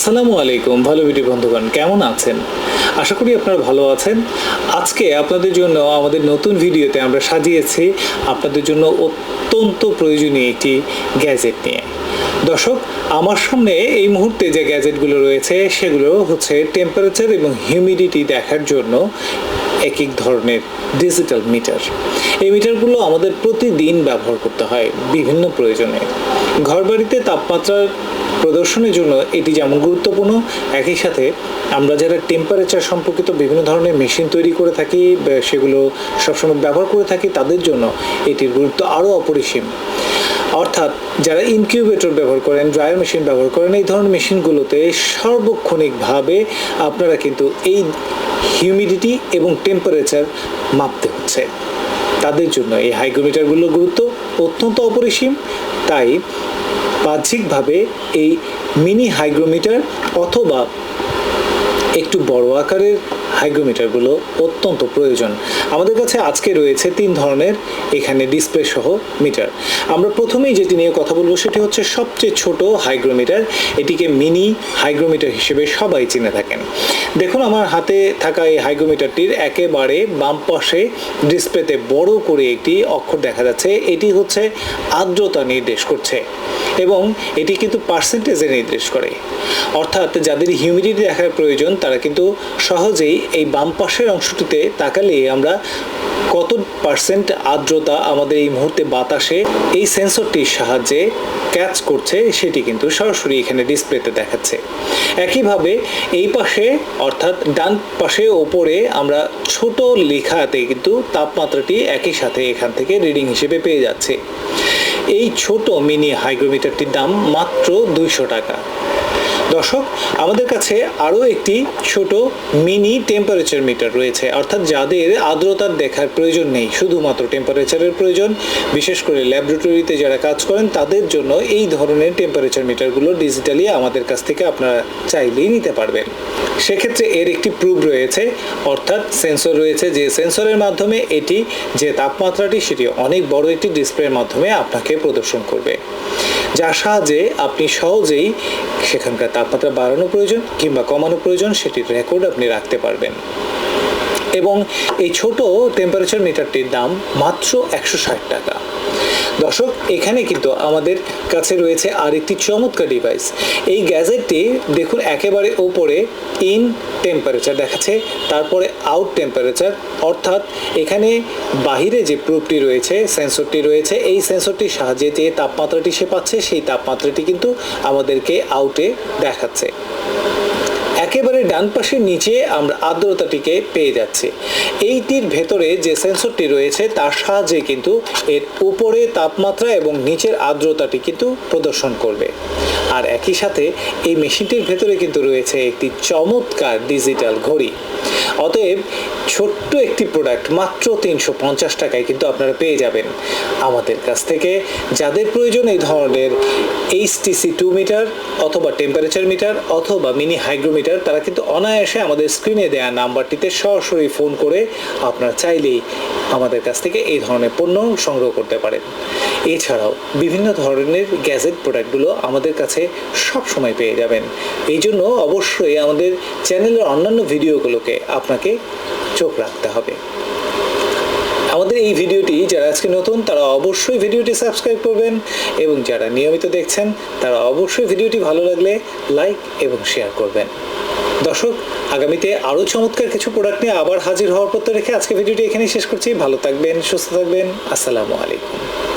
আসসালামু আলাইকুম, ভালো ভিডিও বন্ধুগণ, কেমন আছেন? আশা করি আপনারা ভালো আছেন। আজকে আপনাদের জন্য আমাদের নতুন ভিডিওতে আমরা সাজিয়েছি আপনাদের জন্য অত্যন্ত প্রয়োজনীয় একটি গ্যাজেট নিয়ে। দর্শক, আমার সামনে এই মুহূর্তে যে গ্যাজেটগুলো রয়েছে, সেগুলো হচ্ছে টেম্পারেচার এবং হিউমিডিটি দেখার জন্য এক এক ধরনের ডিজিটাল মিটার এই মিটারগুলো আমাদের প্রতিদিন ব্যবহার করতে হয় বিভিন্ন প্রয়োজনে। ঘরবাড়িতে তাপমাত্রার প্রদর্শনের জন্য এটি যেমন গুরুত্বপূর্ণ, একই সাথে আমরা যারা টেম্পারেচার সম্পর্কিত বিভিন্ন ধরনের মেশিন তৈরি করে থাকি সেগুলো সবসময় ব্যবহার করে থাকি, তাদের জন্য এটির গুরুত্ব আরও অপরিসীম। অর্থাৎ যারা ইনকিউবেটর ব্যবহার করেন ড্রায়ার মেশিন ব্যবহার করেন, এই ধরনের মেশিনগুলোতে সার্বক্ষণিকভাবে আপনারা কিন্তু এই হিউমিডিটি এবং টেম্পারেচার মাপতে হচ্ছে। তাদের জন্য এই হাইগ্রোমিটারগুলোর গুরুত্ব অত্যন্ত অপরিসীম। তাই বাহ্যিকভাবে এই মিনি হাইগ্রোমিটার অথবা একটু বড় আকারের হাইগ্রোমিটারগুলো অত্যন্ত প্রয়োজন। আমাদের কাছে আজকে রয়েছে তিন ধরনের এখানে ডিসপ্লে সহ মিটার। আমরা প্রথমেই যেটি নিয়ে কথা বলব সেটি হচ্ছে সবচেয়ে ছোট হাইগ্রোমিটার। এটিকে মিনি হাইগ্রোমিটার হিসেবে সবাই চিনে থাকেন। দেখুন, আমার হাতে থাকা এই হাইগ্রোমিটারটির একেবারে বাম পাশে ডিসপ্লেতে বড় করে একটি অক্ষর দেখা যাচ্ছে। এটি হচ্ছে আর্দ্রতা নির্দেশ করছে এবং এটি কিন্তু পার্সেন্টেজে নির্দেশ করে। অর্থাৎ যাদের হিউমিডিটি দেখার প্রয়োজন, তারা কিন্তু সহজেই এই বাম পাশের অংশটিতে তাকালে আমরা কত পার্সেন্ট আর্দ্রতা আমাদের এই মুহূর্তে বাতাসে এই সেন্সরটির সাহায্যে ক্যাচ করছে, সেটি কিন্তু সরাসরি এখানে ডিসপ্লেতে দেখাচ্ছে। একইভাবে এই পাশে অর্থাৎ ডান পাশে ওপরে আমরা ছোট লেখাতে কিন্তু তাপমাত্রাটি একই সাথে এখান থেকে রিডিং হিসেবে পেয়ে যাচ্ছে। এই ছোট মিনি হাইগ্রোমিটারটির দাম মাত্র দুইশো টাকা। দর্শক, আমাদের কাছে আরও একটি ছোট মিনি টেম্পারেচার মিটার রয়েছে। অর্থাৎ যাদের আর্দ্রতার দেখার প্রয়োজন নেই, শুধুমাত্র টেম্পারেচারের প্রয়োজন। বিশেষ করে ল্যাবরেটরিতে যারা কাজ করেন, তাদের জন্য এই ধরনের টেম্পারেচার মিটারগুলো ডিজিটালি আমাদের কাছ থেকে আপনারা চাইলেই নিতে পারবেন। সেক্ষেত্রে এর একটি প্রুফ রয়েছে, অর্থাৎ সেন্সর রয়েছে যে সেন্সরের মাধ্যমে এটি, যে তাপমাত্রাটি, সেটি অনেক বড় একটি ডিসপ্লের মাধ্যমে আপনাকে প্রদর্শন করবে। যার সাহায্যে আপনি সহজেই সেখানকার তাপমাত্রা বাড়ানো প্রয়োজন কিংবা কমানো প্রয়োজন সেটির রেকর্ড আপনি রাখতে পারবেন। এবং এই ছোট টেম্পারেচার মিটারটির দাম মাত্র একশো ষাট টাকা। দর্শক এখানে কিন্তু আমাদের কাছে রয়েছে আরেকটি চমৎকার ডিভাইস এই গ্যাজেটটি দেখুন একেবারে ওপরে ইন টেম্পারেচার দেখাচ্ছে, তারপরে আউট টেম্পারেচার অর্থাৎ এখানে বাহিরে যে প্রুফটি রয়েছে সেন্সরটি রয়েছে, এই সেন্সরটির সাহায্যে যে তাপমাত্রাটি সে পাচ্ছে, সেই তাপমাত্রাটি কিন্তু আমাদেরকে আউটে দেখাচ্ছে। একেবারে ডান পাশের নিচে আমরা আর্দ্রতাটিকে পেয়ে যাচ্ছি। এইটির ভেতরে যে সেন্সরটি রয়েছে, তার সাহায্যে কিন্তু এর উপরে তাপমাত্রা এবং নিচের আর্দ্রতাটি কিন্তু প্রদর্শন করবে। আর একই সাথে এই মেশিনটির ভেতরে কিন্তু রয়েছে একটি চমৎকার ডিজিটাল ঘড়ি। অতএব ছোট্ট একটি প্রোডাক্ট মাত্র তিনশো পঞ্চাশ টাকায় কিন্তু আপনারা পেয়ে যাবেন। আমাদের কাছ থেকে যাদের প্রয়োজন এই ধরনের এইচটিসি টু মিটার অথবা টেম্পারেচার মিটার অথবা মিনি হাইগ্রোমিটার তারা কিন্তু অনায়াসে আমাদের স্ক্রিনে দেওয়া নাম্বারটিতে সরাসরি ফোন করে আপনারা চাইলেই আমাদের কাছ থেকে এই ধরনের পণ্য সংগ্রহ করতে পারেন। এছাড়াও বিভিন্ন ধরনের গ্যাজেট প্রোডাক্টগুলো আমাদের কাছে সব সময় পেয়ে যাবেন। এই জন্য অবশ্যই আমাদের চ্যানেলের অন্যান্য ভিডিওগুলোকে আপনাকে চোখ রাখতে হবে। আমাদের এই ভিডিওটি যারা আজকে নতুন, তারা অবশ্যই ভিডিওটি সাবস্ক্রাইব করবেন এবং যারা নিয়মিত দেখছেন, তারা অবশ্যই ভিডিওটি ভালো লাগলে লাইক এবং শেয়ার করবেন। দর্শক, আগামীতে আরও চমৎকার কিছু প্রোডাক্ট নিয়ে আবার হাজির হওয়ার পর রেখে আজকে ভিডিওটি এখানেই শেষ করছি। ভালো থাকবেন, সুস্থ থাকবেন। আসসালামু আলাইকুম।